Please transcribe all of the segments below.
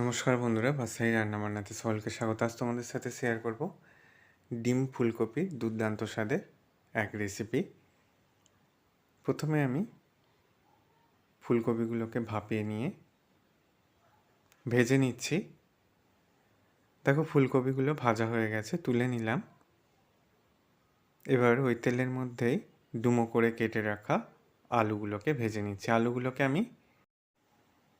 নমস্কার বন্ধুরা বাসাই রান্না বান্নাতে সকলকে স্বাগত। আজ তোমাদের সাথে শেয়ার করব ডিম ফুলকপি দুর্দান্ত স্বাদের এক রেসিপি প্রথমে আমি ফুলকপিগুলোকে ভাপিয়ে নিয়ে ভেজে নিচ্ছি। দেখো ফুলকপিগুলো ভাজা হয়ে গেছে, তুলে নিলাম। এবার ওই তেলের মধ্যেই ডুমো করে কেটে রাখা আলুগুলোকে ভেজে নিচ্ছি। আলুগুলোকে আমি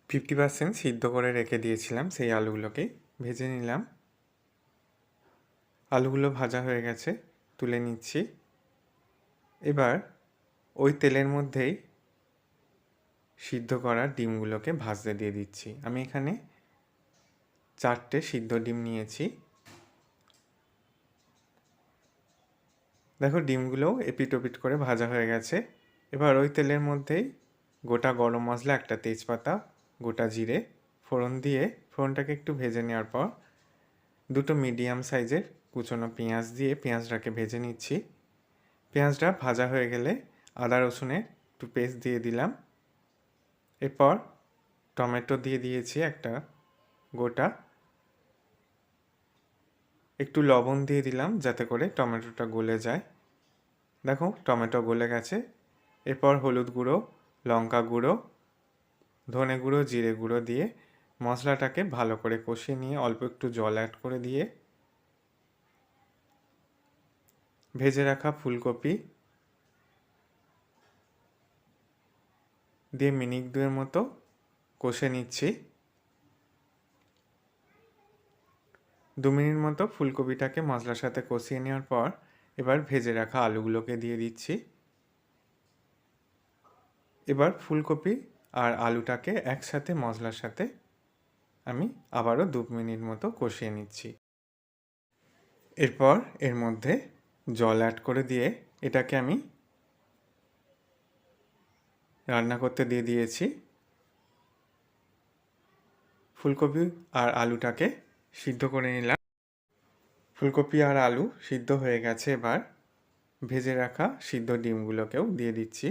ফিফটি পার্সেন্ট সিদ্ধ করে রেখে দিয়েছিলাম সেই আলুগুলোকে। ভেজে নিলাম। আলুগুলো ভাজা হয়ে গেছে, তুলে নিচ্ছি। এবার ওই তেলের মধ্যেই সিদ্ধ করা ডিমগুলোকে ভাজতে দিয়ে দিচ্ছি। আমি এখানে চারটে সিদ্ধ ডিম নিয়েছি। দেখো ডিমগুলোও এপিট ওপিট করে ভাজা হয়ে গেছে। এবার ওই তেলের মধ্যেই গোটা গরম মশলা, একটা তেজপাতা গোটা জিরে ফোড়ন দিয়ে ফোড়নটাকে একটু ভেজে নেওয়ার পর দুটো মিডিয়াম সাইজের কুচনো পেঁয়াজ দিয়ে পেঁয়াজটাকে ভেজে নিচ্ছি। পেঁয়াজটা ভাজা হয়ে গেলে আদা রসুনের একটু পেস্ট দিয়ে দিলাম। এরপর টমেটো দিয়ে দিয়েছি একটা গোটা। একটু লবণ দিয়ে দিলাম যাতে করে টমেটোটা গলে যায়। দেখো টমেটো গলে গেছে। এরপর হলুদ গুঁড়ো, লঙ্কা গুঁড়ো ধনে গুঁড়ো, জিরে গুঁড়ো দিয়ে মশলাটাকে ভালো করে কষিয়ে নিয়ে অল্প একটু জল অ্যাড করে দিয়ে ভেজে রাখা ফুলকপি দিয়ে মিনিট দুয়ের মতো কষে নিচ্ছি। দু মিনিট মতো ফুলকপিটাকে মশলার সাথে কষিয়ে নেওয়ার পর এবার ভেজে রাখা আলুগুলোকে দিয়ে দিচ্ছি। এবার ফুলকপি আর আলুটাকে একসাথে মশলার সাথে আমি আবারও দু মিনিট মতো কষিয়ে নিচ্ছি। এরপর এর মধ্যে জল অ্যাড করে দিয়ে এটাকে আমি রান্না করতে দিয়ে দিয়েছি। ফুলকপি আর আলুটাকে সিদ্ধ করে নিলাম। ফুলকপি আর আলু সিদ্ধ হয়ে গেছে এবার। ভেজে রাখা সিদ্ধ ডিমগুলোকেও দিয়ে দিচ্ছি।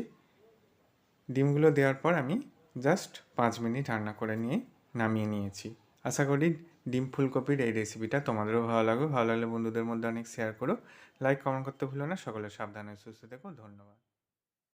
ডিমগুলো দেওয়ার পর আমি জাস্ট পাঁচ মিনিট রান্না করে নিয়ে নামিয়ে নিয়েছি। আশা করি ডিম ফুলকপির এই রেসিপিটা তোমাদেরও ভালো লাগবে। ভালো লাগলে বন্ধুদের মধ্যে অনেক শেয়ার করো। লাইক কমেন্ট করতে ভুলো না। সকলে সাবধানে সুস্থ থেকো। ধন্যবাদ।